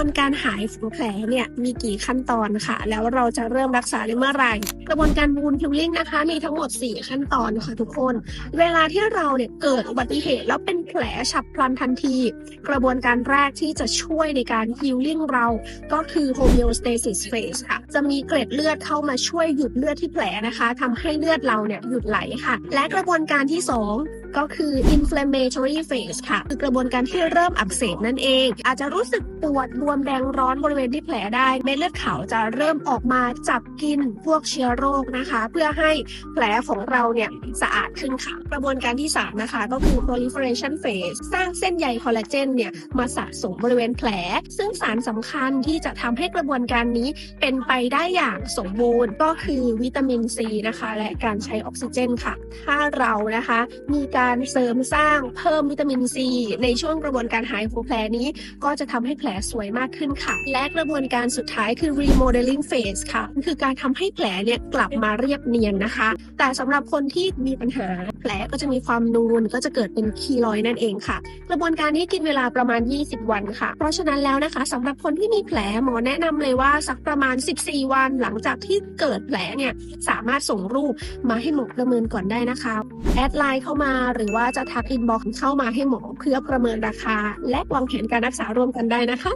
วนการหายของแผลเนี่ยมีกี่ขั้นตอนค่ะ แล้วเราจะเริ่มรักษาได้เมื่อไหร่ กระบวนการบูนฮิลลิ่งนะคะ มีทั้งหมด 4 ขั้นตอนค่ะทุกคน เวลาที่เราเนี่ยเกิดอุบัติเหตุแล้วเป็นแผลฉับพลันทันที กระบวนการแรกที่จะช่วยในการฮิลลิ่งเราก็คือ homeostasis phase ค่ะ จะมีเกล็ดเลือดเข้ามาช่วยหยุดเลือดที่แผลนะคะทำให้เลือดเราเนี่ยหยุดไหลค่ะ และกระบวนการที่ 2 ก็คือ inflammatory phase ค่ะ คือกระบวนการที่เริ่มอักเสบนั่นเอง อาจจะรู้สึกปวดบวมแดงร้อนบริเวณที่แผลได้ เม็ดเลือดขาวจะเริ่มออกมาจับกินพวกเชื้อโรคนะคะ เพื่อให้แผลของเราเนี่ยสะอาดขึ้นค่ะ กระบวนการที่ 3 นะคะ ก็คือ proliferation phase สร้างเส้นใยคอลลาเจนเนี่ยมาสะสมบริเวณแผล ซึ่งสารสำคัญที่จะทำให้กระบวนการนี้เป็นไปได้อย่างสมบูรณ์ก็คือวิตามินซีนะคะ และการใช้ออกซิเจนค่ะ ถ้าเรานะคะมีการเสริมสร้างเพิ่มวิตามินซีในช่วงกระบวนการหายของแผลนี้ ก็จะทำให้แผลสวยมากขึ้นค่ะ และกระบวนการสุดท้ายคือ remodeling phase ค่ะ คือการทำให้แผลเนี่ยกลับมาเรียบเนียนนะคะ แต่สำหรับคนที่มีปัญหาแผลก็จะมีความนูนก็จะเกิดเป็นคีลอยนั่นเองค่ะ กระบวนการนี้กินเวลาประมาณ 20 วันค่ะ เพราะฉะนั้นแล้วนะคะสำหรับคนที่มีแผลหมอแนะนำเลยว่าสักประมาณ 14 วันหลังจากที่เกิดแผลเนี่ยสามารถส่งรูปมาให้หมอประเมินก่อนได้นะคะ แอดไลน์เข้ามาหรือว่าจะทักอินบ็อกซ์เข้ามาให้หมอเพื่อประเมินราคา และวางแผนการรักษาร่วมกันได้นะคะ